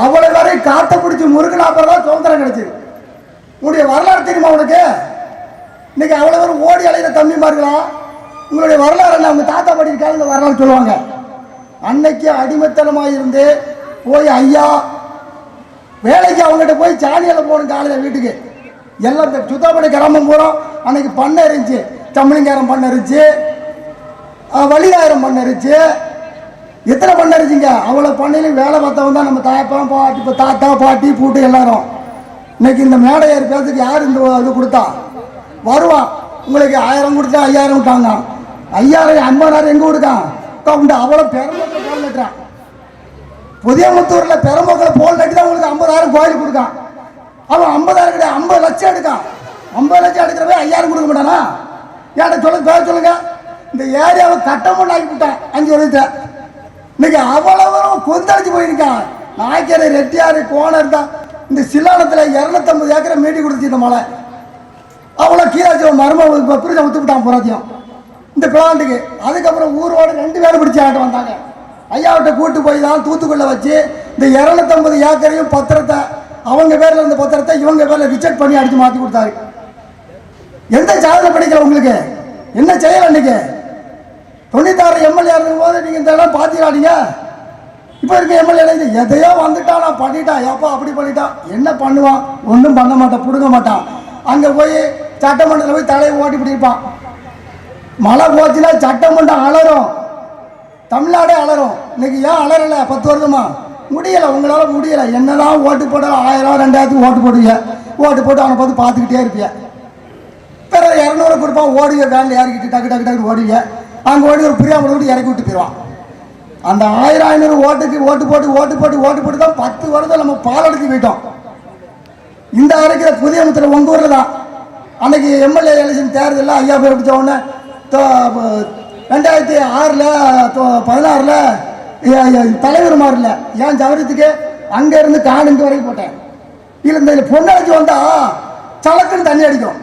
அவ்வளவு வரை காத்த பிடிச்சி முருகன் அப்புறம் தான் சுதந்திரம் கிடைச்சது. உங்களுடைய வரலாறு தெரியுமா உனக்கு? இன்னைக்கு அவ்வளோ பேர் ஓடி அலைகிற தம்பிமார்களா? உங்களுடைய வரலாறு என்ன? அவங்க தாத்தா பாட்டி இந்த வரலாறு சொல்லுவாங்க. அன்னைக்கு அடிமைத்தனமாக இருந்து போய் ஐயா வேலைக்கு அவங்ககிட்ட போய் சாணியில் போகணும் காலையில் வீட்டுக்கு. எல்லாம் இந்த சுத்தாப்படி கிராமம் பூரா அன்னைக்கு பண்ணை இருந்துச்சு. சம்பளிங்காரம் பண்ணை இருந்துச்சு. வழியாயிரம் பண்ண பண்ணை இருந்துச்சு. எத்தனை பண்ண இருந்துச்சுங்க அவ்வளோ பண்ணையிலும் வேலை பார்த்தவங்க தான் நம்ம தாப்பா பாட்டி இப்போ தாத்தா பாட்டி பூட்டு எல்லாரும். இன்னைக்கு இந்த மேடையார் ஏறி பேசுறதுக்கு யார் இந்த இது கொடுத்தா? வருவான் உங்களுக்கு ஆயிரம் கொடுத்தா ஐயாயிரம் விட்டாங்க ஐயாயிரம் ஐம்பதாயிரம் எங்கே கொடுக்கான் உண்டு அவ்வளோ பெருமக்கள் போல் லட்டுறான் புதியமுத்தூர்ல பெரும்பக்கில் போல் கட்டி தான் உங்களுக்கு ஐம்பதாயிரம் கோயில் கொடுக்கான் அவன் ஐம்பதாயிரம் கிடையாது ஐம்பது லட்சம் எடுக்கான் ஐம்பது லட்சம் எடுக்கிறவே ஐயாயிரம் கொடுக்க மாட்டானா? ஏன்டா சொல்லுங்க பேர் சொல்லுங்க. இந்த ஏரியாவை கட்டமும் ஆக்கி விட்டான். அஞ்சு வருஷத்தை இன்னைக்கு அவ்வளவு கொந்தளிச்சு போயிருக்கான் நாய்க்கரை ரெட்டியார் கோணர் தான். இந்த சில்லானத்தில் இரநூத்தம்பது ஏக்கரை மீட்டி கொடுத்துச்சு இந்த மலை. அவ்வளோ கீழாச்சி மரும இப்போ பிரிஞ்ச விட்டான் புறாத்தையும் இந்த பிளான்ட்டுக்கு. அதுக்கப்புறம் ஊரோட ரெண்டு பேரும் பிடிச்சி ஆட்டம் வந்தாங்க. ஐயாவிட்ட கூட்டு போய் தான் தூத்துக்குள்ள வச்சு இந்த இரநூத்தம்பது ஏக்கரையும் பத்திரத்தை அவங்க பேரில் இருந்த பத்திரத்தை இவங்க பேரில் ரிஜெக்ட் பண்ணி அடித்து மாற்றி கொடுத்தாரு. எந்த சாதனை படிக்கல உங்களுக்கு? என்ன செய்யலை அன்னைக்கு தொண்ணூத்தாறு எம்எல்ஏ இருக்கும் போது நீங்கள் இந்த இடம் பார்த்தீங்களா இப்போ இருக்க எம்எல்ஏ எதையோ வந்துட்டான் நான் பண்ணிட்டான் ஏப்பா அப்படி பண்ணிட்டான் என்ன பண்ணுவான்? ஒன்றும் பண்ண மாட்டான் பிடுங்க மாட்டான். அங்கே போய் சட்டமன்றத்தில் போய் தலையை ஓட்டி பிடிப்பான். மழை போச்சுன்னா சட்டமன்றம் அலறும். தமிழ்நாடே அலரும் இன்னைக்கு ஏன் அலறலை? பத்து வருஷமா? முடியலை உங்களால் முடியலை. என்னதான் ஓட்டு போட்டாலும் ஆயிரம் ரெண்டாயிரத்துக்கு ஓட்டு போடுவீங்க. ஓட்டு போட்டு அவனை பார்த்து பார்த்துக்கிட்டே இருப்பீங்க பிறகு இரநூறு கொடுப்பான் ஓடுங்க வேனில் ஏறிக்கிட்டு டக்கு டக்கு டக்கு ஓடுவீங்க. அங்கே ஓடி ஒரு பிரியாமல் கூட இறக்கி விட்டு போயிடுவான். அந்த ஆயிரம் ஐநூறு ஓட்டுக்கு ஓட்டு போட்டு ஓட்டு போட்டு ஓட்டு போட்டு தான் பத்து வருடம் நம்ம பாலடைஞ்சு போயிட்டோம். இந்த அரைக்கிற புதிய அமைச்சர் உங்கள் ஊரில் தான் அன்னைக்கு எம்எல்ஏ எலெக்ஷன் தேர்தலில் ஐயா பேர் பிடிச்ச உடனே ரெண்டாயிரத்தி ஆறில் பதினாறில் தலைவர் மாறல. ஏன் ஜவரத்துக்கு அங்கேருந்து காணுங்க வரைக்கும் போட்டேன். இல்லை இந்த பொண்ணழைச்சி வந்தா சலக்குன்னு தண்ணி அடிக்கும்.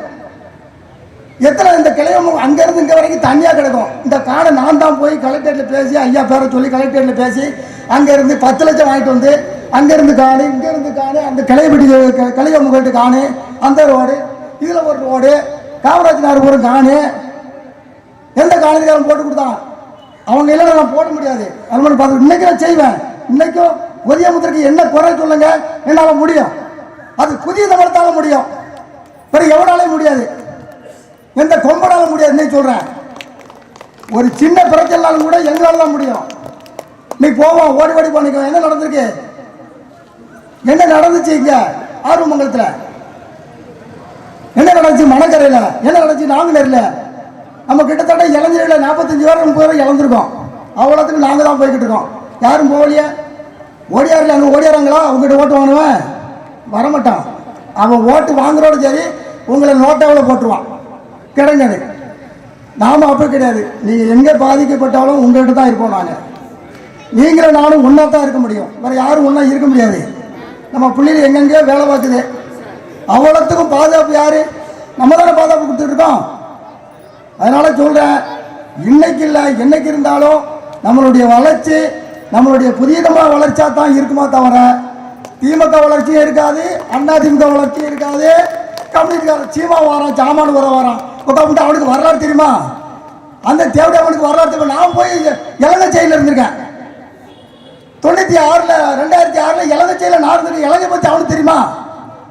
எத்தனை இந்த கிளையம் அங்கேருந்து இங்கே வரைக்கும் தனியாக கிடக்கும். இந்த காடை நான் தான் போய் கலெக்டரேட்டில் பேசி ஐயா பேரை சொல்லி கலெக்டரேட்டில் பேசி அங்கேருந்து பத்து லட்சம் வாங்கிட்டு வந்து அங்கேருந்து காணு இங்கேருந்து காணு அந்த கிளையப்பட்டி கிளையமுகிட்டு காணு அந்த ரோடு இதில் ஒரு ரோடு காமராஜ் நகர் ஒரு காணு எந்த காலேஜுக்காரன் போட்டு கொடுத்தான்? அவங்க இல்லைன்னா நான் போட முடியாது. அது மாதிரி பார்த்து இன்னைக்கு நான் செய்வேன். இன்னைக்கும் புதிய முத்திரைக்கு என்ன குறை சொல்லுங்க? என்னால் முடியும். அது புதிய தமிழத்தால முடியும். வேறு எவனாலே முடியாது. எந்த கொம்பனால முடியாது சொல்கிறேன் ஒரு சின்ன பிரச்சனைனாலும் கூட எங்களால தான் முடியும். நீ போவோம் ஓடி ஓடி பண்ணிக்கோ என்ன நடந்திருக்கு? என்ன நடந்துச்சு இங்க? ஆர்வமங்கலத்தில் என்ன நடந்துச்சு மணக்கரையில்? என்ன நடந்துச்சு நாங்குநேரில்? நம்ம கிட்டத்தட்ட இளைஞர்களில் நாற்பத்தஞ்சு பேர் முப்பது பேர் இழந்திருக்கோம் அவ்வளோத்துக்கு நாங்கள் தான் போய்கிட்டு இருக்கோம். யாரும் போகலையே. ஓடியாரில் அங்கே ஓடியாராங்களா? அவங்ககிட்ட ஓட்டு வாங்குவேன் வரமாட்டான். அவன் ஓட்டு வாங்குறோட சரி உங்களை நோட்டாவில் போட்டுருவான். கிடையாது நாம அப்போ கிடையாது. நீங்கள் எங்கே பாதிக்கப்பட்டாலும் உங்கள்கிட்ட தான் இருப்போம் நாங்கள் நீங்களும் நானும் ஒன்றா தான் இருக்க முடியும். வேறு யாரும் ஒன்றா இருக்க முடியாது. நம்ம பிள்ளைகள் எங்கெங்கேயோ வேலை பார்க்குது. அவ்வளோத்துக்கும் பாதுகாப்பு யார்? நம்ம தானே பாதுகாப்பு கொடுத்துருக்கோம் அதனால் சொல்கிறேன் சொல்றேன் இன்னைக்கு இல்லை என்னைக்கு இருந்தாலும் நம்மளுடைய வளர்ச்சி நம்மளுடைய புதியதமாக வளர்ச்சியா தான் இருக்குமா தவிர திமுக வளர்ச்சியும் இருக்காது அண்ணா திமுக வளர்ச்சியும் இருக்காது. கம்யூனிஸ்ட் சீமா வாரம் சாமான் வர வரான். உட்காந்து அவனுக்கு வரலாறு தெரியுமா? அந்த தேவையா அவனுக்கு வரலாறு தெரியுமா? நான் போய் இலங்கை செயலில் இருந்திருக்கேன். தொண்ணூற்றி ஆறில் ரெண்டாயிரத்தி ஆறில் இலங்கச்சையில் நான் இருந்தது இலங்கை பற்றி அவனுக்கு தெரியுமா?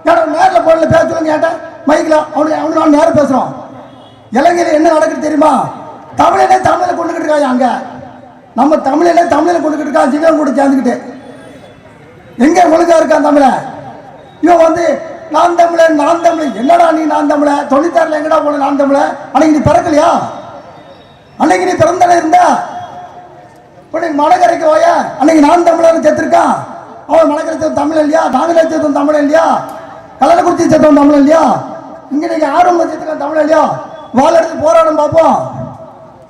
ஏன்னா நேரில் போனில் பேச சொல்லுங்க மைக்கில் அவனுக்கு அவனுக்கு நான் நேரம் பேசுகிறோம் இலங்கையில் என்ன நடக்குது தெரியுமா? தமிழனே தமிழில் கொண்டுக்கிட்டு இருக்காங்க அங்கே? நம்ம தமிழனே தமிழில் கொண்டுக்கிட்டு இருக்கான் சிவன் கூட சேர்ந்துக்கிட்டு. எங்கே ஒழுங்காக இருக்கான் தமிழை? இவன் வந்து நான் தமிழன் நான் தமிழ் என்னடா நீ நான் தமிழ? தொண்ணூத்தாறில் எங்கடா போன நான் தமிழ? அன்னைக்கு நீ பிறக்கலையா? அன்னைக்கு நீ பிறந்தானே இருந்தா? இப்போ நீ மலைக்கரைக்கு வாயா. அன்னைக்கு நான் தமிழர் செத்துருக்கான் அவன் மலைக்கரை தமிழ் இல்லையா? நாங்களே சேர்த்தோம் தமிழ் இல்லையா? கல்லறைக்குறிச்சி சேர்த்தோம் தமிழ் இல்லையா? இங்கே நீங்கள் ஆர்வம் சேர்த்துக்கலாம் தமிழ் இல்லையா? வாழ எடுத்து போராடும் பார்ப்போம்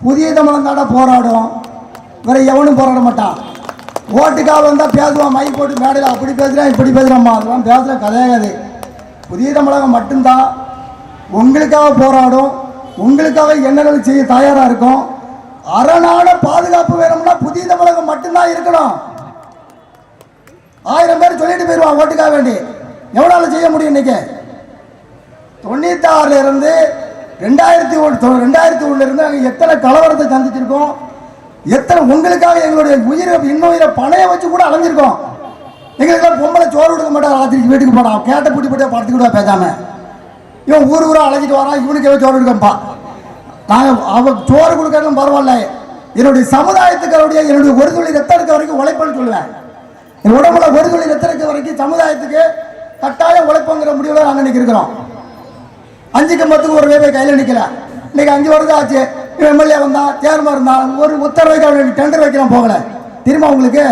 புதிய தமிழன் தாடா போராடும். வேற எவனும் போராட மாட்டான். ஓட்டுக்காக வந்தால் பேசுவான் மை போட்டு மேடையில் அப்படி பேசுகிறேன் இப்படி பேசுகிறேம்மா அதெல்லாம் பேசுகிற கதையாகாது புதிய தமிழகம் மட்டும்தான் உங்களுக்காக போராடும் உங்களுக்காக என்னென்ன செய்ய தயாராக இருக்கும். அரணான பாதுகாப்பு வேணும்னா புதிய தமிழகம் மட்டும்தான் இருக்கணும். ஆயிரம் பேர் சொல்லிட்டு போயிடுவான் ஓட்டுக்காக வேண்டி. எவ்வளோ செய்ய முடியும் இன்னைக்கு? தொண்ணூத்தாறுல இருந்து ரெண்டாயிரத்தி ஒன்று ரெண்டாயிரத்தி ஒன்றுல இருந்து நாங்கள் எத்தனை கலவரத்தை சந்திச்சிருக்கோம் எத்தனை உங்களுக்காக எங்களுடைய உயிரை இன்னுயிரை பணைய வச்சு கூட அலைஞ்சிருக்கோம். எங்களுக்கெல்லாம் பொம்பளை சோறு கொடுக்க மாட்டான் ராத்திரிக்கு வீட்டுக்கு போனான் கேட்ட பூட்டி போட்டு கூட பேசாம. இவன் ஊர் ஊரா அழைச்சிட்டு வரான் இவனுக்கு எவ்வளோ சோறு கொடுக்கப்பா நாங்கள் அவன் சோறு கொடுக்கறதும் பரவாயில்ல. என்னுடைய சமுதாயத்துக்கு அவருடைய என்னுடைய ஒரு துளி ரத்தம் இருக்க வரைக்கும் உழைப்பேன்னு சொல்லுவேன். என் உடம்புல ஒரு துளி ரத்தம் இருக்க வரைக்கும் சமுதாயத்துக்கு கட்டாயம் உழைப்புங்கிற முடிவில் நாங்கள் இன்னைக்கு இருக்கிறோம். அஞ்சு கம்பத்துக்கு ஒரு வேலை கையில் நிற்கல இன்னைக்கு அஞ்சு வருடம் ஆச்சு. எம்எல்ஏ வந்தான் சேர்மன் இருந்தான் ஒரு உத்தரவைக்கு அவனுக்கு டெண்டர் வைக்கலாம் போகல. திரும்ப உங்களுக்கு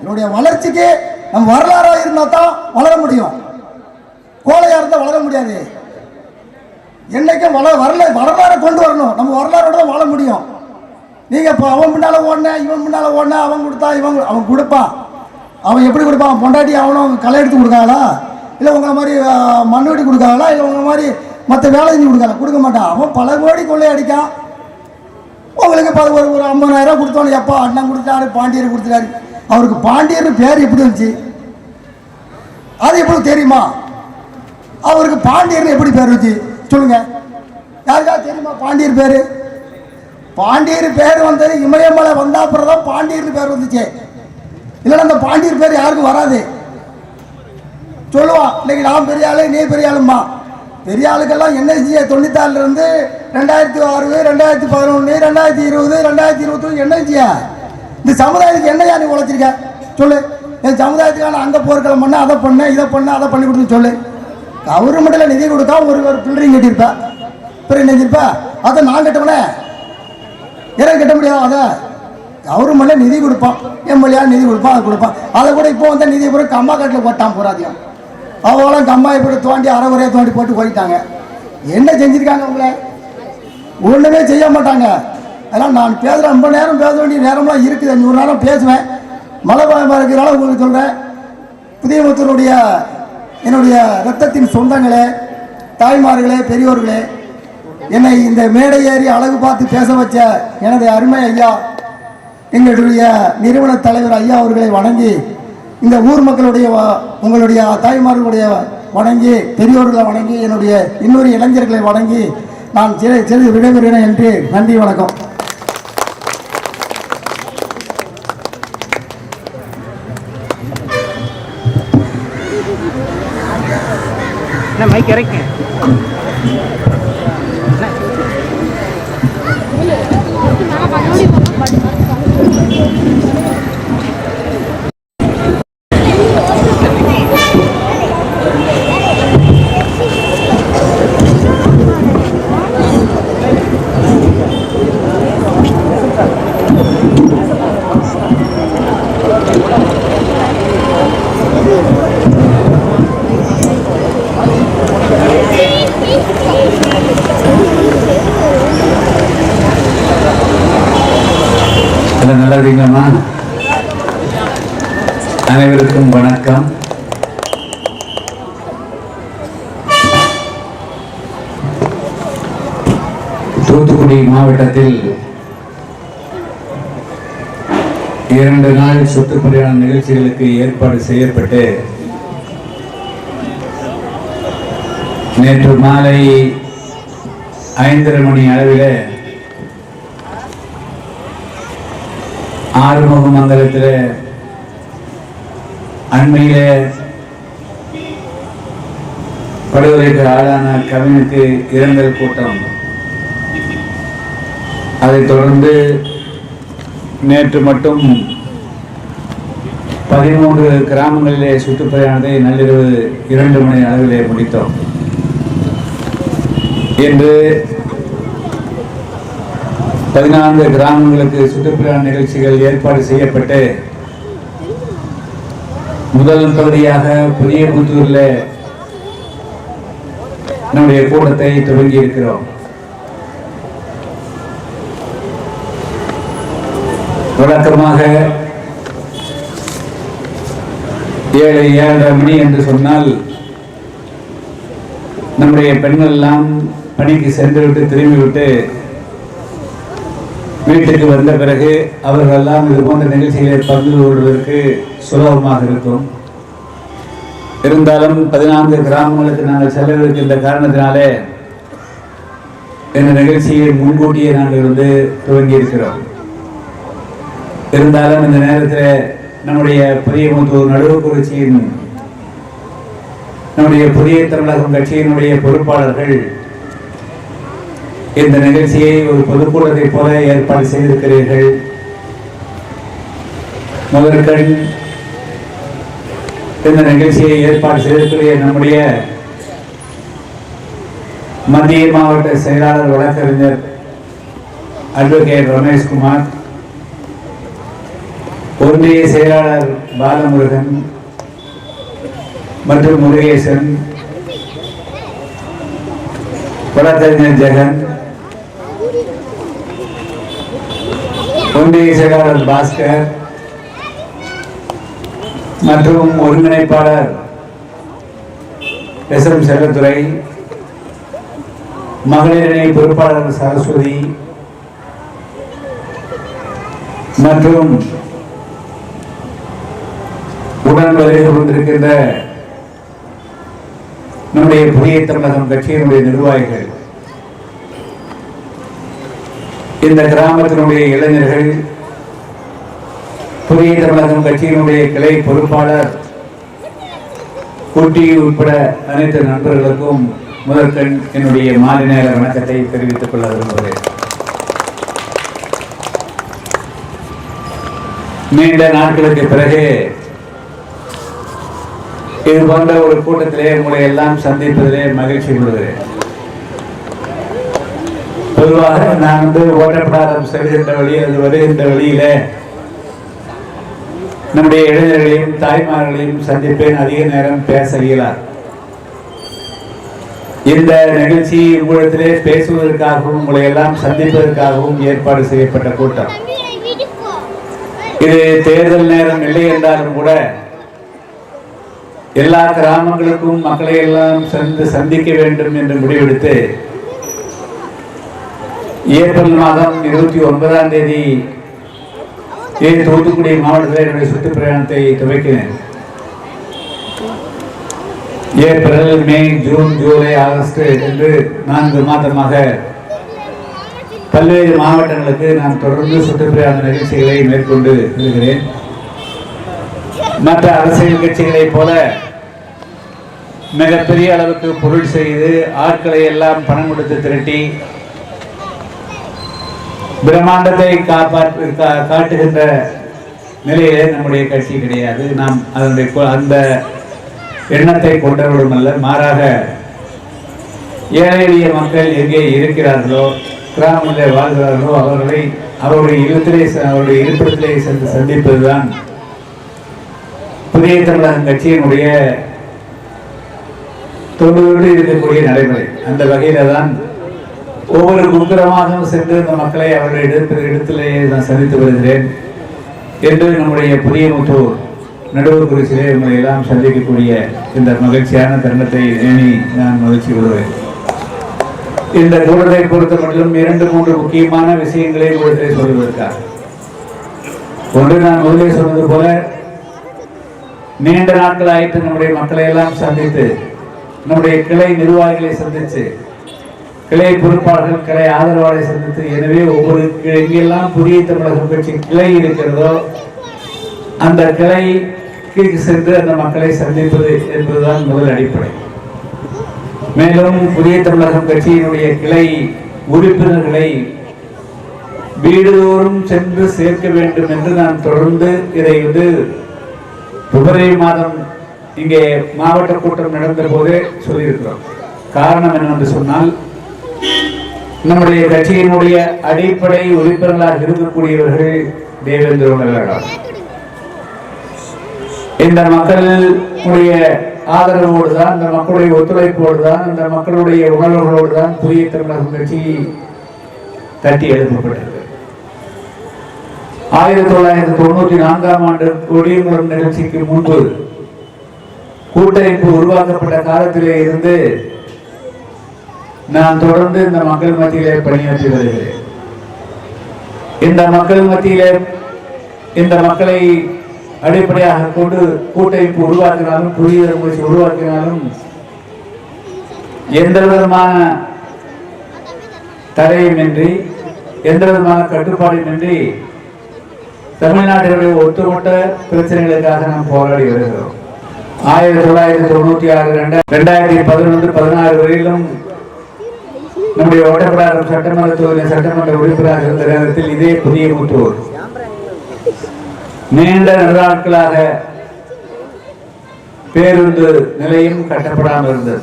என்னுடைய வளர்ச்சிக்கு நம்ம வரலாறாக இருந்தால் தான் வளர முடியும். கோழையாக இருந்தால் வளர முடியாது. என்னைக்கும் வள வரல வரலாறை கொண்டு வரணும். நம்ம வரலாறோட தான் வாழ முடியும். நீங்கள் இப்போ அவன் முன்னால் ஓடின இவன் முன்னால் ஓடின அவன் கொடுத்தா இவன் அவன் கொடுப்பான் அவன் எப்படி கொடுப்பான் பொண்டாட்டி அவனும் களை எடுத்து கொடுக்காங்களா? இல்லை உங்களை மாதிரி ஆஹ், மண் வெட்டி கொடுக்காங்களா? இல்லை உங்களை மாதிரி மற்ற வேலை செஞ்சு கொடுக்காங்களா? கொடுக்க மாட்டான். அவன் பல கோடி கொள்ளையடிக்கான். உங்களுக்கு இப்போ ஒரு ஒரு ஐம்பதாயிரம் கொடுத்தோன்னு எப்பா அண்ணன் கொடுத்தாரு பாண்டியர் கொடுத்துட்டாரு. அவருக்கு பாண்டியர் பேர் எப்படி வந்துச்சு அது எப்படி தெரியுமா? அவருக்கு பாண்டியர்னு எப்படி பேர் வச்சு சொல்லுங்க. யாருக்கா தெரியுமா பாண்டியர் பேர்? பாண்டியர் பேர் வந்தது இமயமலை வந்த அப்புறம் தான் பாண்டியர்னு பேர் வந்துச்சு. இல்லைன்னா அந்த பாண்டியர் பேர் யாருக்கும் வராது. சொல்லுவான் இன்னைக்கு நான் பெரிய ஆளு நீ பெரிய ஆளுமா பெரிய ஆளுக்கெல்லாம் என்ன செஞ்ச தொண்ணூத்தாறுல இருந்து ரெண்டாயிரத்தி ஆறு ரெண்டாயிரத்தி பதினொன்று ரெண்டாயிரத்தி இருபது ரெண்டாயிரத்தி இருபத்தொன்று என்ன இந்த சமுதாயத்துக்கு என்னையா நீ உழைச்சிருக்க? சொல்லு. என் சமுதாயத்துக்கான அங்கே போர்க்களம் பண்ண அதை பண்ண இதை பண்ண அதை பண்ணி கொடுத்து சொல்லு. கவர்மெண்ட்டில் நிதி கொடுத்தா ஒரு ஒரு பில்டிங் கட்டியிருப்பா. பிறகு நெஞ்சிருப்ப அதை நான் கட்டவனே. எனக்கு கட்ட முடியாது அதை? கவர்மெண்ட்ல நிதி கொடுப்பான். எம்எல்ஏ நிதி கொடுப்பான் அதை கொடுப்பான். அதை கூட இப்போ வந்த நிதி பூரா கம்மா காட்டில் போட்டான் பூராதையும் அவங்களும் கம்மாயை போட்டு தோண்டி அரை தோண்டி போட்டு போயிட்டாங்க. என்ன செஞ்சிருக்காங்க உங்களை? ஒன்றுமே செய்ய மாட்டாங்க. அதெல்லாம் நான் பேசுகிறேன் ரொம்ப நேரம் பேச வேண்டிய நேரம்லாம் இருக்குது. நூறு நேரம் பேசுவேன். மழை பயமாக இருக்கிறனால உங்களுக்கு சொல்கிறேன் புதியமுத்தூருடைய என்னுடைய ரத்தத்தின் சொந்தங்களே தாய்மார்களே பெரியோர்களே என்னை இந்த மேடை ஏறி அழகு பார்த்து பேச வச்ச எனது அருமை ஐயா எங்களுடைய நிறுவன தலைவர் ஐயா அவர்களை வணங்கி இந்த ஊர் மக்களுடைய உங்களுடைய தாய்மார்களுடைய வணங்கி பெரியோர்களை வணங்கி என்னுடைய இன்னொரு இளைஞர்களை வணங்கி நான் சிறு சிறு விடைபெறுகிறேன் என்று நன்றி வணக்கம். மைக் இருக்கீங்களாம்மா அனைவருக்கும் வணக்கம். தூத்துக்குடி மாவட்டத்தில் இரண்டு நாள் சுற்றுப்பயண நிகழ்ச்சிகளுக்கு ஏற்பாடு செய்யப்பட்டு நேற்று மாலை ஐந்தரை மணி அளவில் ஆறுமுக மங்கலத்தில் அண்மையிலே படுகொலைக்கு ஆளான கவினுக்கு இரங்கல் கூட்டம். அதைத் தொடர்ந்து நேற்று மட்டும் பதிமூன்று கிராமங்களிலே சுற்றுப்பயணத்தை நள்ளிரவு இரண்டு மணி அளவிலே முடித்தோம். என்று பதினான்கு கிராமங்களுக்கு சுற்றுப்புற நிகழ்ச்சிகள் ஏற்பாடு செய்யப்பட்டு முதல் பகுதியாக புதிய புத்தூரில் நம்முடைய கூட்டத்தை துவங்கி இருக்கிறோம். வழக்கமாக ஏழு ஏழரை மணி என்று சொன்னால் நம்முடைய பெண்கள் எல்லாம் பணிக்கு சென்றுவிட்டு திரும்பிவிட்டு வீட்டுக்கு வந்த பிறகு அவர்களெல்லாம் இது போன்ற நிகழ்ச்சிகளை பங்கு கொள்வதற்கு சுலபமாக இருக்கும். இருந்தாலும் பதினான்கு கிராமங்களுக்கு நாங்கள் செல்லவிருக்கின்ற காரணத்தினாலே இந்த நிகழ்ச்சியை முன்கூட்டியே நாங்கள் வந்து துவங்கி இருக்கிறோம் இருந்தாலும் இந்த நேரத்தில் நம்முடைய புதிய முத்தூர் நடுவுக்குறிச்சியின் நம்முடைய புதிய தமிழகம் கட்சியினுடைய பொறுப்பாளர்கள் இந்த நிகழ்ச்சியை ஒரு பொதுக்கூட்டத்தை போல ஏற்பாடு செய்திருக்கிறீர்கள். முதற்கண் இந்த நிகழ்ச்சியை ஏற்பாடு செய்திருக்கிற நம்முடைய மத்திய மாவட்ட செயலாளர் வழக்கறிஞர் அட்வொகேட் ரமேஷ்குமார் ஒன்றிய செயலாளர் பாலமுருகன் மற்றும் முருகேசன் வழக்கறிஞர் ஜெகன் ஒன்றிய செயலாளர் பாஸ்கர் மற்றும் ஒருங்கிணைப்பாளர் எஸ் எம் செல்வத்துறை மகளிரணி பொறுப்பாளர் சரஸ்வதி மற்றும் உடன் வருகை கொண்டிருக்கின்ற நம்முடைய புதிய தமிழகம் கட்சியினுடைய நிர்வாகிகள். இந்த கிராமத்தினுடைய இளைஞர்கள் புதிய தமிழகம் கட்சியினுடைய கிளை பொறுப்பாளர் குட்டி உட்பட அனைத்து நண்பர்களுக்கும் முதற்கண் என்னுடைய மாலை நேர வணக்கத்தை தெரிவித்துக் கொள்ள விரும்புகிறேன். நீண்ட நாட்களுக்கு பிறகு இது போன்ற ஒரு கூட்டத்திலே உங்களை எல்லாம் சந்திப்பதிலே மகிழ்ச்சி கொள்கிறேன். சொல்லுவாங்க நான் வந்து ஓட்டப்படாதம் செல்கின்ற வழி அது வருகின்ற வழியில. நம்முடைய இளைஞர்களையும் தாய்மார்களையும் சந்திப்பேன். அதிக நேரம் பேச இயலார் இந்த நிகழ்ச்சி உங்களிடத்திலே பேசுவதற்காகவும் உங்களை எல்லாம் சந்திப்பதற்காகவும் ஏற்பாடு செய்யப்பட்ட கூட்டம். இது தேர்தல் நேரம் இல்லை என்றாலும் கூட எல்லா கிராமங்களுக்கும் மக்களை எல்லாம் சென்று சந்திக்க வேண்டும் என்று முடிவெடுத்து ஏப்ரல் மாதம் இருபத்தி ஒன்பதாம் தேதி இதே தூத்துக்குடி மாவட்டத்தில் என்னுடைய சுற்றுப்பிரயாணத்தை துவக்கினேன். April May June July August என்று நான்கு மாதமாக பல்வேறு மாவட்டங்களுக்கு நான் தொடர்ந்து சுற்றுப்பிரயாண நிகழ்ச்சிகளை மேற்கொண்டு வருகிறேன். மற்ற அரசியல் கட்சிகளைப் போல மிகப்பெரிய அளவுக்கு பொருள் செய்து ஆட்களை எல்லாம் பணம் கொடுத்து திரட்டி பிரம்மாண்டத்தை காப்பாற்று கா- காட்டுகின்ற நிலையிலே நம்முடைய கட்சி கிடையாது. நாம் அதனுடைய அந்த எண்ணத்தை கொண்டவர்களும் அல்ல. மாறாக ஏழை எளிய மக்கள் எங்கே இருக்கிறார்களோ கிராமங்களில் வாழ்கிறார்களோ அவர்களை அவருடைய இல்லத்திலே அவருடைய இருப்பிடத்திலே சென்று சந்திப்பதுதான் புதிய தமிழகம் கட்சியினுடைய தொண்டு இருக்கக்கூடிய நடைமுறை. அந்த வகையில தான் ஒவ்வொரு குக்கிரமாகவும் சென்று இந்த மக்களை அவருடைய இடத்து இடத்திலேயே நான் சந்தித்து வருகிறேன் என்று நம்முடைய புதிய முத்தூர் நடுவர் குறிச்சிலே உங்களை எல்லாம் சந்திக்கக்கூடிய இந்த மகிழ்ச்சியான தருணத்தை எண்ணி நான் மகிழ்ச்சி கொள்வேன் இந்த கூட்டத்தை பொறுத்த மட்டும் இரண்டு மூன்று முக்கியமான விஷயங்களை உங்களிடத்தை சொல்வதற்காக ஒன்று நான் முதலே சொன்னது போல நீண்ட நாட்கள் ஆயிட்டு நம்முடைய மக்களை எல்லாம் சந்தித்து நம்முடைய கிளை நிர்வாகிகளை சந்தித்து கிளை பொறுப்பாளர்கள் கிளை ஆதரவாளரை சந்தித்து எனவே ஒவ்வொரு எங்கெல்லாம் புதிய தமிழகம் கட்சி கிளை இருக்கிறதோ அந்த கிளைக்கு சென்று அந்த மக்களை சந்திப்பது என்பதுதான் முதல் அடிப்படை. மேலும் புதிய தமிழகம் கட்சியினுடைய கிளை உறுப்பினர்களை வீடுதோறும் சென்று சேர்க்க வேண்டும் என்று நான் தொடர்ந்து இதை வந்து பிப்ரவரி மாதம் இங்கே மாவட்ட கூட்டம் நடந்த போதே சொல்லியிருக்கிறோம். காரணம் என்னவென்று சொன்னால் நம்முடைய கட்சியினுடைய அடிப்படை உறுப்பினர்களாக இருக்கக்கூடியவர்கள் தேவேந்திர உணர்வாளர் இந்த மக்களுடைய ஆதரவோடு தான் இந்த மக்களுடைய ஒத்துழைப்போடு தான் இந்த மக்களுடைய உணர்வுகளோடு தான் புதிய தமிழகம் கட்சி தட்டி எழுப்பப்பட்டது. ஆயிரத்தி தொள்ளாயிரத்தி தொண்ணூற்றி நான்காம் ஆண்டு கொடியமரம் நிகழ்ச்சிக்கு முன்பு கூட்டமைப்பு உருவாக்கப்பட்ட காலத்திலே இருந்து நான் தொடர்ந்து இந்த மக்கள் மத்தியிலே பணியாற்றி வருகிறேன் இந்த மக்கள் மத்தியிலே இந்த மக்களை அடிப்படையாக கொண்டு கூட்டமைப்பு உருவாக்கினாலும் புதிய முயற்சி உருவாக்கினாலும் எந்த விதமான தடையுமின்றி எந்த விதமான கட்டுப்பாடுமின்றி தமிழ்நாட்டினுடைய ஒட்டுமொத்த பிரச்சனைகளுக்காக நாம் போராடி வருகிறோம். ஆயிரத்தி தொள்ளாயிரத்தி தொண்ணூத்தி ஆறு ரெண்டாயிரத்தி பதினொன்று பதினாறு வரையிலும் நம்முடைய ஒட்டப்படாரம் சட்டமன்ற தொகுதி சட்டமன்ற உறுப்பினராக இருந்த நேரத்தில் இதே புதிய முற்றோர் நீண்ட நாட்களாக பேருந்து நிலையம் கட்டப்படாமல் இருந்தது.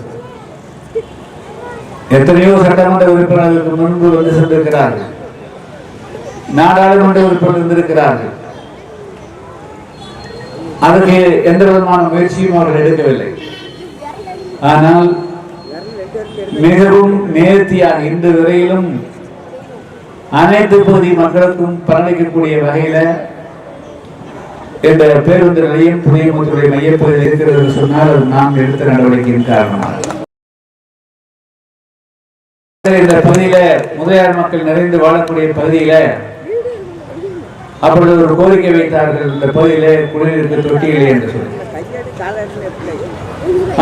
எத்தனையோ சட்டமன்ற உறுப்பினர்களுக்கு முன்பு வந்து சென்றிருக்கிறார்கள். நாடாளுமன்ற உறுப்பினர் இருந்திருக்கிறார்கள். அதற்கு எந்த விதமான முயற்சியும் அவர்கள் எடுக்கவில்லை. ஆனால் மிகவும் நேர்த்தியாக இன்று வரையிலும் அனைத்து பகுதி மக்களுக்கும் பலனளிக்கக்கூடிய வகையில இந்த பேருந்து நிலையம் புதிய மையப்பகுதியில் இருக்கிறது சொன்னால் அது நாம் எடுத்த நடவடிக்கையின் காரணமாக. இந்த பகுதியில முதலியார் மக்கள் நிறைந்து வாழக்கூடிய பகுதியில அப்பொழுது ஒரு கோரிக்கை வைத்தார்கள். இந்த பகுதியில குடிநீருக்கு தொட்டி இல்லை என்று சொல்லி.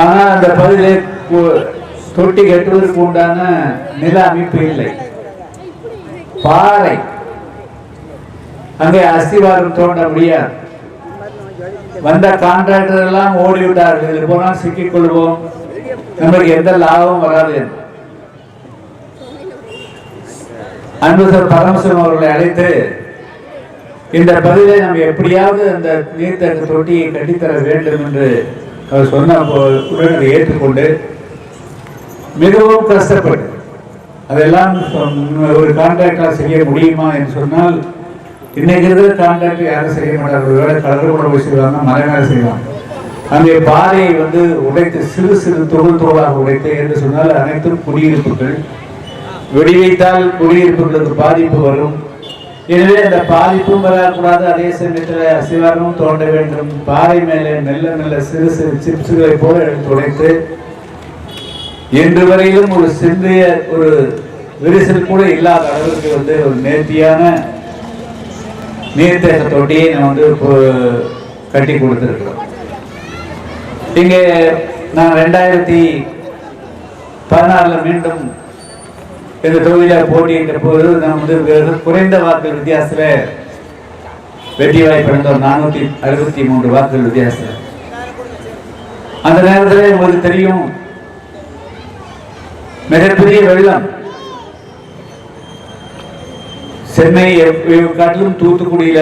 ஆனால் அந்த பகுதியிலே தொட்டி கட்டுவதற்கு உண்டான நில அமைப்பு இல்லை. பாறை. அங்கே அஸ்திவாரம் தோண்ட முடியாது. வந்த கான்ட்ராக்டர் எல்லாம் ஓடி விட்டார்கள். இதில் போனால் சிக்கிக் கொள்வோம். நம்மளுக்கு எந்த லாபமும் வராது என்று. அன்புசர் பரமசிவம் அவர்களை அழைத்து இந்த பதிலை நம்ம எப்படியாவது அந்த நீர்த்தட்டு தொட்டியை கட்டித்தர வேண்டும் என்று அவர் சொன்ன உடனே ஏற்றுக்கொண்டு மிகவும் கஷ்டப்பட்டு. அதெல்லாம் ஒரு கான்ட்ராக்டா செய்ய முடியுமா என்று சொன்னால் இன்னைக்கு இருக்கிற கான்ட்ராக்ட் யாரும் செய்ய மாட்டார்கள் வேலை கலர் கூட போய் செய்வாங்க மலை மேல செய்வாங்க அங்கே பாறையை வந்து உடைத்து சிறு சிறு தொழில் தொழிலாக உடைத்து என்று சொன்னால் அனைத்தும் குடியிருப்புகள். வெடிவைத்தால் குடியிருப்புகளுக்கு பாதிப்பு வரும். எனவே அந்த பாதிப்பும் வரக்கூடாது. அதே சமயத்தில் அசிவாரமும் தோண்ட வேண்டும். பாறை மேலே மெல்ல மெல்ல சிறு சிறு சிப்ஸுகளை போல எடுத்து உடைத்து இன்று வரையிலும் ஒரு சிந்திய ஒரு விரிசல் கூட இல்லாத அளவுக்கு வந்து ஒரு நேர்த்தியான நீர்த்தேக்க தொட்டியை நான் வந்து கட்டி கொடுத்துருக்கிறோம். இங்கே நான் ரெண்டாயிரத்தி பதினாறில் மீண்டும் இந்த தொகுதியில் போட்டியிட்ட போது நான் வந்து வெறும் குறைந்த வாக்கு வித்தியாசத்தில் வெற்றி வாய்ப்பு இருந்தோம் நானூற்றி அறுபத்தி மூன்று வாக்குகள் வித்தியாசத்தில். அந்த நேரத்தில் உங்களுக்கு தெரியும் மிகப்பெரிய வெள்ளம். சென்னை காட்டிலும் தூத்துக்குடியில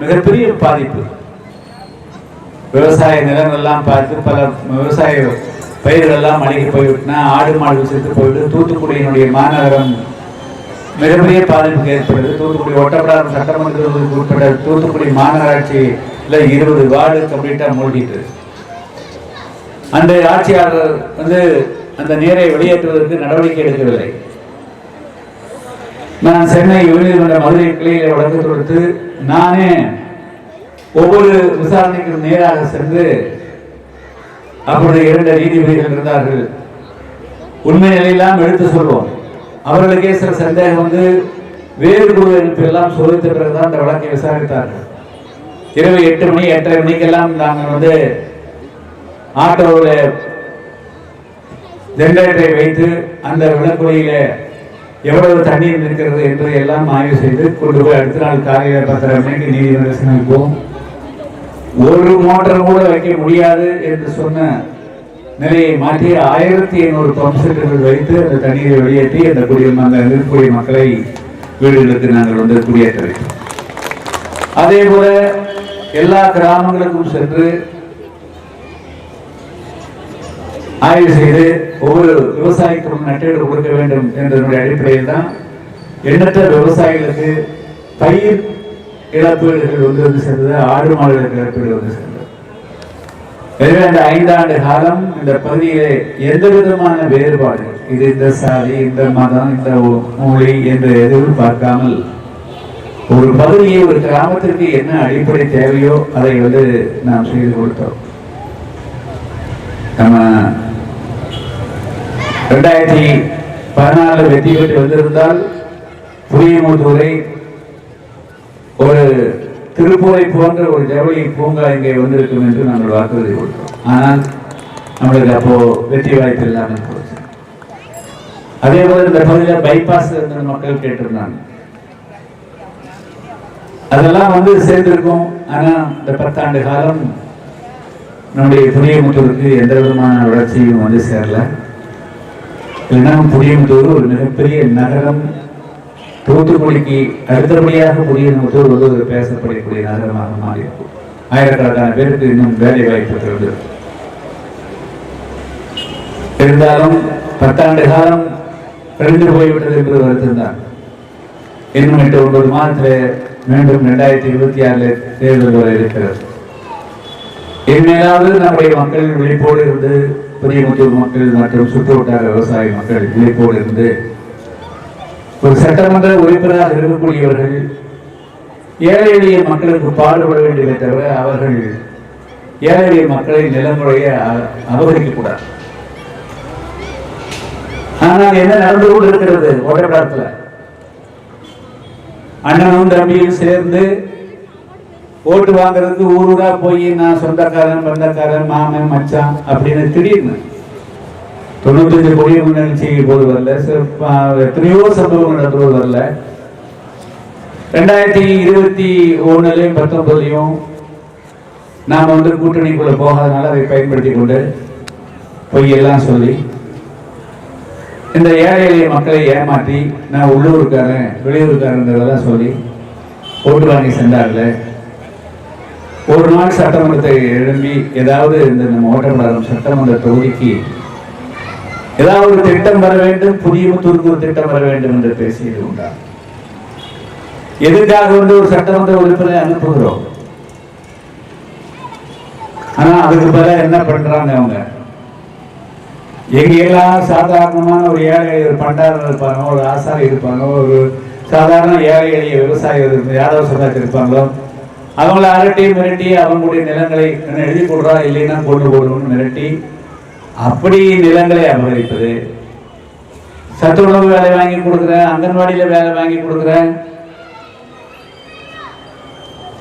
மிகப்பெரிய பாதிப்பு. விவசாய நிலங்கள்லாம் பார்த்து பல விவசாய பயிர்கள் எல்லாம் அழுகி போய்விட்டுனா. ஆடு மாடு செத்து போயிட்டு தூத்துக்குடியினுடைய மாநகரம் மிகப்பெரிய பாதிப்புக்கு ஏற்படுது தூத்துக்குடி ஒட்டப்படாத சட்டமன்ற தொகுதிக்கு உட்பட்ட தூத்துக்குடி மாநகராட்சியில இருபது வார்டு கம்ப்ளீட்டா மூழ்கிட்டு அன்றைய ஆட்சியாளர் வந்து அந்த நீரை வெளியேற்றுவதற்கு நடவடிக்கை எடுக்கவில்லை. நான் சென்னை உயர்நீதிமன்ற மதுரை கிளையில வழக்கு கொடுத்து நானே ஒவ்வொரு விசாரணைக்கும் நேராக சென்று அவருடைய இரண்டு நீதிபதிகள் இருந்தார்கள். உண்மை நிலையெல்லாம் எடுத்து சொல்வோம். அவர்களுக்கே சில சந்தேகம் வந்து வேறு குழு எழுப்பு எல்லாம் சோதித்த பிறகுதான் அந்த வழக்கை விசாரித்தார்கள். இரவு எட்டு மணி எட்டரை மணிக்கெல்லாம் நாங்கள் வந்து ஆட்டோவில் ஜெனரேட்டரை வைத்து அந்த விளக்குறையில எவ்வளவு தண்ணீர் இருக்கிறது என்பதை எல்லாம் ஆய்வு செய்து கொண்டு போய் அடுத்த நாள் காலையில் பத்தரை மணிக்கு நீதிமன்ற சமைப்போம் ஒரு மோட்டார் கூட வைக்க முடியாது என்று சொன்ன நிலையை மாற்றி ஆயிரத்தி ஐநூறு பம்ப் செட்டுகள் வைத்து அந்த தண்ணீரை வெளியேற்றி அந்த குடிய அந்த இருக்கக்கூடிய மக்களை வீடுகளுக்கு நாங்கள் வந்து குடியேற்ற வைத்தோம் அதே போல எல்லா கிராமங்களுக்கும் சென்று ஆய்வு செய்து ஒவ்வொரு விவசாயிக்கும் நட்டீடு கொடுக்க வேண்டும் என்ற அடிப்படையில் தான் எண்ணற்ற விவசாயிகளுக்கு பயிர் இழப்பீடுகள் வந்து வந்து சேர்ந்தது ஆடு மாடுகளுக்கு இழப்பீடு வந்து சேர்ந்தது. எனவே அந்த ஐந்தாண்டு காலம் இந்த பகுதியிலே எந்த விதமான வேறுபாடு? இது இந்த சாதி இந்த மதம் இந்த மொழி என்று எதுவும் பார்க்காமல் ஒரு பகுதியை ஒரு கிராமத்திற்கு என்ன அடிப்படை தேவையோ அதை வந்து நாம் செய்து கொடுத்தோம். நம்ம ரெண்டாயிரத்தி பதினாலு வெற்றி பெற்று வந்திருந்தால் புளியமுத்தூரை ஒரு திருப்பூரை போன்ற ஒரு ஜவுளி பூங்கா இங்கே வந்திருக்கும் என்று நாங்கள் வாக்குறுதி கொடுத்தோம் ஆனால் நம்மளுக்கு அப்போ வெற்றி வாய்ப்பு இல்லாமல் போச்சு. அதே போல இந்த பகுதியில் பைபாஸ் இருந்த மக்கள் கேட்டிருந்தாங்க. அதெல்லாம் வந்து சேர்ந்திருக்கும். ஆனா இந்த பத்தாண்டு காலம் நம்முடைய புளியமுத்தூருக்கு எந்த விதமான வளர்ச்சியும் வந்து சேரல. இல்லைன்னா புளியமுத்தூர் ஒரு மிகப்பெரிய நகரம் தூத்துக்குடிக்கு அடுத்தபடியாக புளியமுத்தூர் வந்து ஒரு பேசப்படக்கூடிய நகரமாக மாறியிருக்கும் ஆயிரக்கணக்கான பேருக்கு இன்னும் வேலை வாய்ப்பு இருக்கிறது. இருந்தாலும் பத்தாண்டு காலம் கழிந்து போய்விட்டது என்று வருத்தம்தான் இன்னும் எட்டு ஒன்பது மாதத்தில் மீண்டும் ரெண்டாயிரத்தி இருபத்தி ஆறில் தேர்தல் வர இருக்கிறது. இனிமேலாவது நம்முடைய மக்களின் விழிப்போடு இருந்து புதியமுத்தூர் மக்கள் மற்றும் சுற்றுவட்டார விவசாய மக்கள் விழிப்போடு இருந்து ஒரு சட்டமன்ற உறுப்பினராக இருக்கக்கூடியவர்கள் ஏழை எளிய மக்களுக்கு பாடுபட வேண்டியதை தவிர அவர்கள் ஏழை எளிய மக்களை நிலமுறைய அபகரிக்கக்கூடாது. ஆனால் என்ன நடந்து கொண்டு இருக்கிறது ஒட்டப்படத்துல அண்ணனும் தம்பியும் சேர்ந்து ஓட்டு வாங்குறதுக்கு ஊர் ஊரா போய் நான் சொந்தக்காரன் பந்தக்காரன் மாமன் மச்சான் அப்படின்னு திடீர்னு தொண்ணூத்தஞ்சு கோடி முன்னணி போது வரல எத்தனையோ சம்பவங்கள் நடந்து வரல. ரெண்டாயிரத்தி இருபத்தி ஒண்ணுலயும் பத்தொன்பதுலயும் நாம வந்து கூட்டணிக்குள்ள போகாதனால அதை பயன்படுத்தி கொண்டு பொய்யெல்லாம் சொல்லி இந்த ஏழை எளிய மக்களை ஏமாற்றி நான் உள்ளூருக்காரன் வெளியூருக்காரங்கிறதெல்லாம் சொல்லி ஓட்டு வாங்கி சென்றார்கள் ஒரு நாள் சட்டமன்றத்தை எழும்பி ஏதாவது இந்த நம்ம ஓட்டப்படாத சட்டமன்ற தொகுதிக்கு ஏதாவது ஒரு திட்டம் வர வேண்டும் புதிய முத்தூருக்கு ஒரு திட்டம் வர வேண்டும் என்று பேசியது உண்டா? எதுக்காக வந்து ஒரு சட்டமன்ற உறுப்பினரை அனுப்புகிறோம்? ஆனா அதுக்கு பதிலா என்ன பண்றாங்க அவங்க? எங்கெல்லாம் சாதாரணமான ஒரு ஏழை ஒரு பண்டாரர் இருப்பாங்க ஒரு ஆசாரி இருப்பாங்க ஒரு சாதாரண ஏழை எளிய விவசாயிகள் இரு- யாதவ சமுதாயத்தில் இருப்பாங்களோ அவங்கள அரட்டி மிரட்டி அவங்களுடைய நிலங்களை என்ன எழுதி போடுறா இல்லைன்னா கொண்டு போடணும்னு மிரட்டி அப்படி நிலங்களை அபகரிப்பது. சத்துணவு வேலை வாங்கி கொடுக்குறேன் அங்கன்வாடியில வேலை வாங்கி கொடுக்குறேன்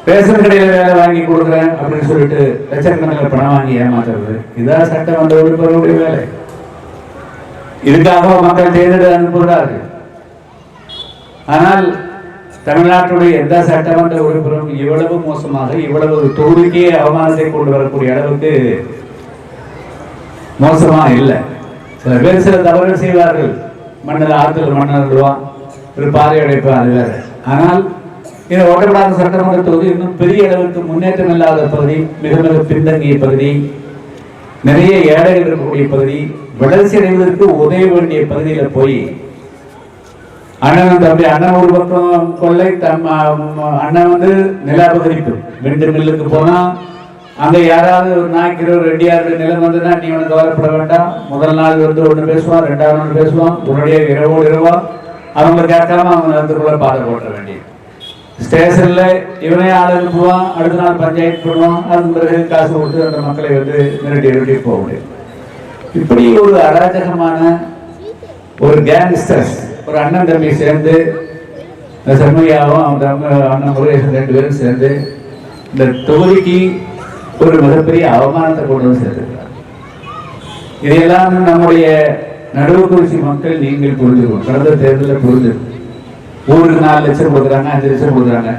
ரேஷன் கடையில வேலை வாங்கி கொடுக்குறேன் அப்படின்னு சொல்லிட்டு லட்சக்கணக்கில் பணம் வாங்கி ஏமாத்துறது. இதான் சட்டமன்ற உறுப்பினருடைய வேலை. இதுக்காக மக்கள் தேர்ந்தெடுத்து அனுப்புகிறார்கள். ஆனால் தமிழ்நாட்டுடைய எந்த சட்டமன்ற உறுப்பினரும் இவ்வளவு மோசமாக இவ்வளவு ஒரு தொகுதிக்கே அவமானத்தை கொண்டு வரக்கூடிய அளவுக்கு மோசமா இல்லை. சில பேர் சில தவறுகள் செய்வார்கள். மண்ணில் ஆற்றுல மண்ணல் விடுவான் ஒரு பாதை அடைப்பான் அது வேற. ஆனால் இந்த ஓட்டப்படாத சட்டமன்ற தொகுதி இன்னும் பெரிய அளவுக்கு முன்னேற்றம் இல்லாத பகுதி மிக மிக பின்தங்கிய பகுதி நிறைய ஏழைகள் இருக்கக்கூடிய பகுதி வளர்ச்சி அடைவதற்கு உதவ வேண்டிய பகுதியில் போய் அண்ணன் தம்பி அண்ணன் ஒரு பக்கம் கொள்ளை தம் அண்ணன் வந்து நிலாபகரிப்பு. ரெண்டு மில்லுக்கு போனா அங்க யாராவது ஒரு நாய்க்கிற ஒரு நிலம் வந்துன்னா நீ உனக்கு கவலைப்பட வேண்டாம். முதல் நாள் வந்து ஒன்று பேசுவான் ரெண்டாவது ஒன்று பேசுவான். உடனடியாக இரவோடு இரவா அவங்க கேட்காம அவங்க நிலத்துக்குள்ள பாதை போட்ட வேண்டியது. ஸ்டேஷன்ல இவனே ஆள் அனுப்புவான் அடுத்த நாள் பஞ்சாயத்து பண்ணுவான் அதுக்கு பிறகு காசு கொடுத்து அந்த மக்களை வந்து மிரட்டி மிரட்டி போக முடியும். இப்படி ஒரு அராஜகமான ஒரு கேங்ஸ்டர்ஸ் ஒரு அண்ணன் தம்பி சேர்ந்து இந்த செம்மையாவும் அவன் தம்பி அண்ணன் முருகேசன் ரெண்டு பேரும் சேர்ந்து இந்த தொகுதிக்கு ஒரு மிகப்பெரிய அவமானத்தை கொண்டு வந்து சேர்ந்திருக்கிறார் இதையெல்லாம் நம்முடைய நடுவுக்குறிச்சி மக்கள் நீங்கள் புரிஞ்சுக்கணும். கடந்த தேர்தலில் புரிஞ்சிருக்கும் ஊருக்கு நாலு லட்சம் கொடுக்குறாங்க அஞ்சு லட்சம் கொடுக்குறாங்க.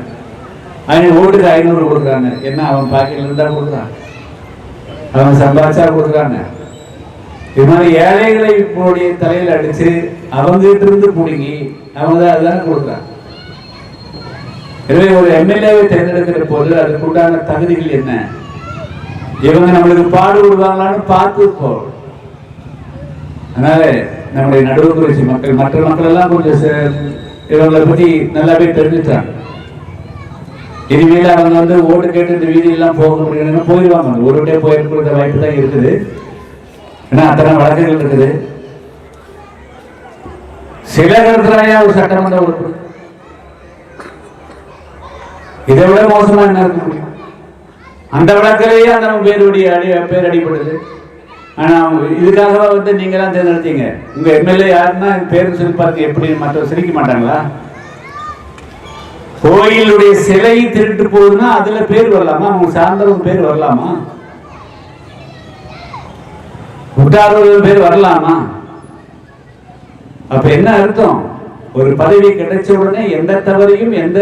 அவன் ஓட்டுக்கு ஐநூறு கொடுக்குறாங்க. என்ன அவன் பாக்கெட்ல இருந்தா கொடுக்குறான் அவன் சம்பாதிச்சா கொடுக்குறாங்க இது மாதிரி ஏழைகளை இப்போடைய தலையில் அடிச்சு அவங்க கிட்ட இருந்து பிடுங்கி அவங்க தான் அதுதான் கொடுக்குறாங்க எனவே ஒரு எம்எல்ஏவை தேர்ந்தெடுக்கிற போது அதுக்கு உண்டான தகுதிகள் என்ன? இவங்க நம்மளுக்கு பாடு விடுவாங்களான்னு பார்த்து போகணும் அதனால நம்முடைய நடுவுக்குறிச்சி மக்கள் மற்ற மக்கள் எல்லாம் கொஞ்சம் இவங்களை பற்றி நல்லாவே தெரிஞ்சுட்டாங்க. இனிமேல் அவங்க வந்து ஓடு கேட்டு இந்த வீதியெல்லாம் போக முடியணும்னா போயிடுவாங்க ஒரு போயிருக்கிற வாய்ப்பு தான் இருக்குது. ஏன்னா அத்தனை வழக்குகள் இருக்குது. சில இருக்கிறாயா ஒரு சட்டமன்ற உறுப்பு? இதை விட மோசமா என்ன இருக்க முடியும்? அந்த வழக்கிலேயே அந்த பேருடைய அடி பேர் அடிபடுது. ஆனா இதுக்காக வந்து நீங்க தேர்ந்தெடுத்தீங்க? உங்க எம்எல்ஏ யாருன்னா பேர் சொல்லி பார்த்து எப்படி மற்றவர் சிரிக்க மாட்டாங்களா? கோயிலுடைய சிலை திருட்டு போகுதுன்னா அதுல பேர் வரலாமா? அவங்க சார்ந்தவங்க பேர் வரலாமா? உற்றார்கள் பேர் வரலாமா? அப்ப என்ன அர்த்தம்? ஒரு பதவி கிடைச்ச உடனே எந்த தவறையும் எந்த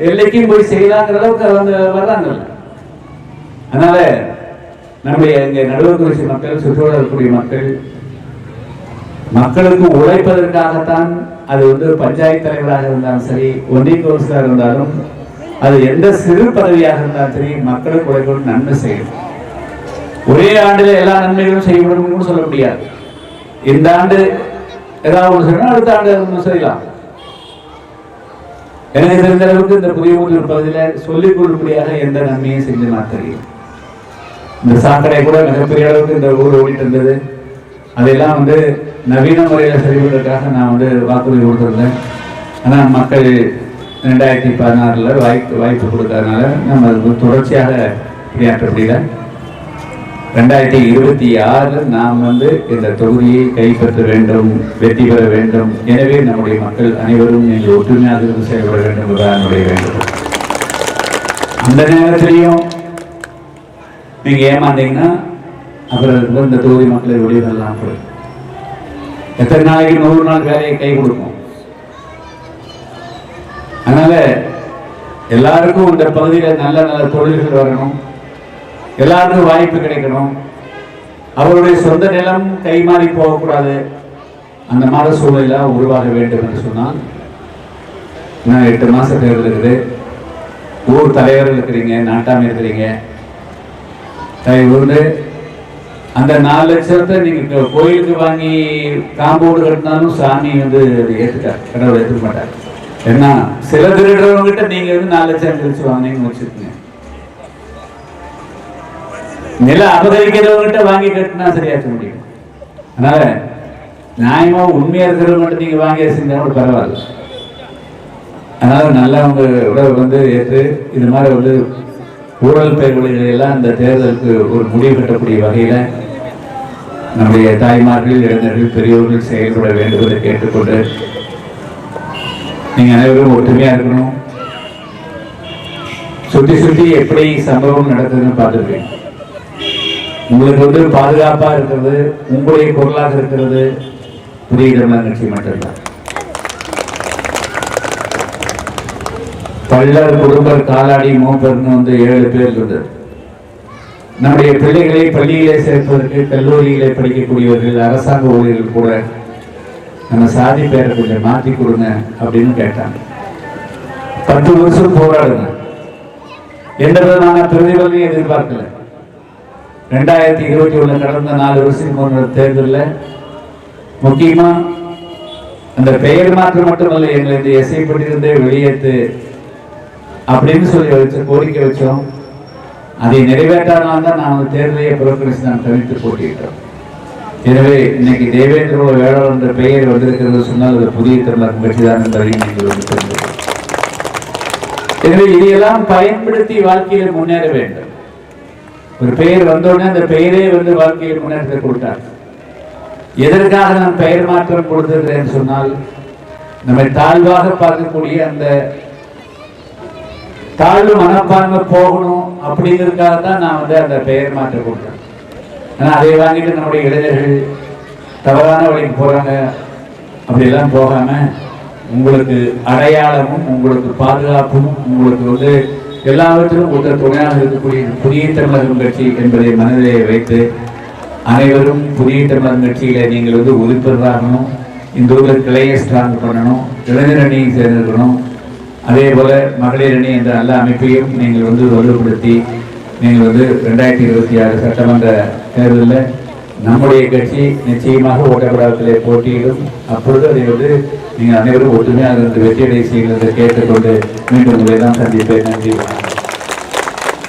எல்லைக்கும் போய் செய்யலாங்கிற அளவுக்கு அவங்க வர்றாங்கல்ல. அதனால நம்முடைய இங்க நடுவர் குறிச்சி மக்கள் சுற்றுலா இருக்கக்கூடிய மக்கள் மக்களுக்கு உழைப்பதற்காகத்தான் அது வந்து பஞ்சாயத்து தலைவராக இருந்தாலும் சரி ஒன்றிய கவுன்சிலராக இருந்தாலும் அது எந்த சிறு பதவியாக இருந்தாலும் சரி மக்களுக்கு உழைக்கணும் நன்மை செய்யணும் ஒரே ஆண்டுல எல்லா நன்மைகளும் செய்யணும்னு சொல்ல முடியாது. இந்த ஆண்டு ஏதாவது ஒன்று செய்யணும் அடுத்த ஆண்டு செய்யலாம். எனக்கு தெரிந்த அளவுக்கு இந்த புதிய ஊரில் இருப்பதில் சொல்லிக் கொள்ளும்படியாக எந்த நன்மையும் செஞ்சு நான் தெரியும் இந்த சாக்கடை கூட மிகப்பெரிய அளவுக்கு இந்த ஊர் ஓடிட்டு இருந்தது. அதெல்லாம் வந்து நவீன முறையில் செய்வதற்காக நான் வந்து வாக்குறுதி கொடுத்துருந்தேன். ஆனால் மக்கள் ரெண்டாயிரத்தி பதினாறில் வாய்ப்பு வாய்ப்பு கொடுத்ததுனால நம்ம அது தொடர்ச்சியாக பணியாற்ற முடியல. ரெண்டாயிரத்தி இருபத்தி ஆறில் நாம் வந்து இந்த தொகுதியை கைப்பற்ற வேண்டும் வெற்றி பெற வேண்டும். எனவே நம்முடைய மக்கள் அனைவரும் நீங்கள் ஒற்றுமையாக இருந்து செயல்பட வேண்டும் என்பதுதான் என்னுடைய அந்த நேரத்திலையும் நீங்க ஏமாந்தீங்கன்னா அப்புறம் வந்து இந்த தொகுதி மக்களை வெளியிடலாம் போயிடும் எத்தனை நாளைக்கு நூறு நாள் வேலையை கை கொடுக்கும்? அதனால எல்லாருக்கும் இந்த பகுதியில் நல்ல நல்ல தொழில்கள் வரணும். எல்லாருக்கும் வாய்ப்பு கிடைக்கணும். அவருடைய சொந்த நிலம் கைமாறி போகக்கூடாது. அந்த மாதிரி சூழ்நிலை உருவாக வேண்டும் என்று சொன்னால் நான் எட்டு மாசம் தேர்தல் இருக்குது. ஊர் தலைவர்கள் இருக்கிறீங்க நாட்டாமை இருக்கிறீங்க. தயவுண்டு அந்த நாலு லட்சத்தை நீங்கள் கோயிலுக்கு வாங்கி காம்பவுண்டு கட்டினாலும் சாமி வந்து அது ஏத்துக்கார் கடவுள் ஏற்றுக்க மாட்டார். ஏன்னா சில திருடுறவங்க கிட்ட வந்து நாலு லட்சம் கழிச்சு வாங்கினீங்கன்னு வச்சுருக்கீங்க நிலம் அபகரிக்கிறவங்க வாங்கி கட்டினா சரியாக்க முடியும் அதனால நியாயமா உண்மையா இருக்கிறவங்ககிட்ட நீங்க வாங்கி செஞ்சா கூட பரவாயில்ல அதனால நல்லவங்க கூட வந்து ஏற்று இது மாதிரி வந்து ஊழல் பெயர்களை எல்லாம் இந்த தேர்தலுக்கு ஒரு முடிவு கட்டக்கூடிய வகையில நம்முடைய தாய்மார்கள் இளைஞர்கள் பெரியோர்கள் செயல்பட வேண்டும் என்று கேட்டுக்கொண்டு நீங்க அனைவரும் ஒற்றுமையா இருக்கணும் சுத்தி சுற்றி எப்படி சம்பவம் நடக்குதுன்னு பார்த்துருக்கேன் உங்களுக்கு வந்து பாதுகாப்பா இருக்கிறது உங்களுடைய பொருளாக இருக்கிறது. புதிய தமிழர் கட்சி மட்டும்தான். பள்ளர் குடும்பர் காலாடி மூப்பர்னு வந்து ஏழு பேர் இருந்தது நம்முடைய பிள்ளைகளை பள்ளியிலே சேர்ப்பதற்கு கல்லூரியிலே படிக்கக்கூடியவர்கள் அரசாங்க ஊழியர்கள் கூட நம்ம சாதி பேரை கொஞ்சம் மாற்றி கொடுங்க அப்படின்னு கேட்டாங்க. பத்து வருஷம் போராடுங்க. எந்த விதமான பிரதிபலனையும் எதிர்பார்க்கல. ரெண்டாயிரத்தி இருபத்தி ஒண்ணு கடந்த நாலு வருஷத்துக்கு முன்ன தேர்தலில். முக்கியமா அந்த பெயர் மாற்றம் மட்டுமல்ல எங்களுக்கு இந்த வெளியேற்று அப்படின்னு சொல்லி வச்ச கோரிக்கை வச்சோம். அதை நிறைவேற்றாதான் தான் நாங்கள் தேர்தலையே புறக்கணித்து நான் தவிர்த்து போட்டியிட்டோம். எனவே இன்னைக்கு தேவேந்திர வேளாண் என்ற பெயர் வந்திருக்கிறது சொன்னால் அது புதிய தமிழர் கட்சி தான் என்பதை நீங்கள் வந்து எனவே இதையெல்லாம் பயன்படுத்தி வாழ்க்கையில் முன்னேற வேண்டும். ஒரு பெயர் வந்தோடனே அந்த பெயரே வந்து வாழ்க்கையில் முன்னேற்றத்தை கொடுத்தார். எதற்காக நான் பெயர் மாற்றம் கொடுத்திருக்கிறேன் சொன்னால் நம்மை தாழ்வாக பார்க்கக்கூடிய அந்த தாழ்வு மனப்பான்மை போகணும் அப்படிங்கிறதுக்காக தான் நான் வந்து அந்த பெயர் மாற்றம் கொடுத்தேன். ஆனால் அதை வாங்கிட்டு நம்முடைய இளைஞர்கள் தவறான வழிக்கு போகிறாங்க அப்படியெல்லாம் போகாமல் உங்களுக்கு அடையாளமும் உங்களுக்கு பாதுகாப்பும் உங்களுக்கு வந்து எல்லாவற்றிலும் ஒருத்தர் துணையாக இருக்கக்கூடிய புதிய தமிழகம் கட்சி என்பதை மனதிலே வைத்து அனைவரும் புதிய தமிழகம் கட்சியில நீங்கள் வந்து உறுப்பினராகணும் இந்த ஊரில் கிளையை ஸ்ட்ராங் பண்ணணும். இளைஞர் அணியை சேர்ந்திருக்கணும். அதே போல மகளிர் அணி என்ற நல்ல அமைப்பையும் நீங்கள் வந்து வலுப்படுத்தி நீங்கள் வந்து ரெண்டாயிரத்தி இருபத்தி ஆறு சட்டமன்ற தேர்தலில் நம்முடைய கட்சி நிச்சயமாக ஓட்டப்படாதத்திலே போட்டியிடும். அப்பொழுது அதை வந்து நீங்கள் அனைவரும் ஒற்றுமையாக இருந்து வெற்றியடை செய்கிறது கேட்டுக்கொண்டு மீண்டும் உங்களை தான் சந்திப்பேன். நன்றி.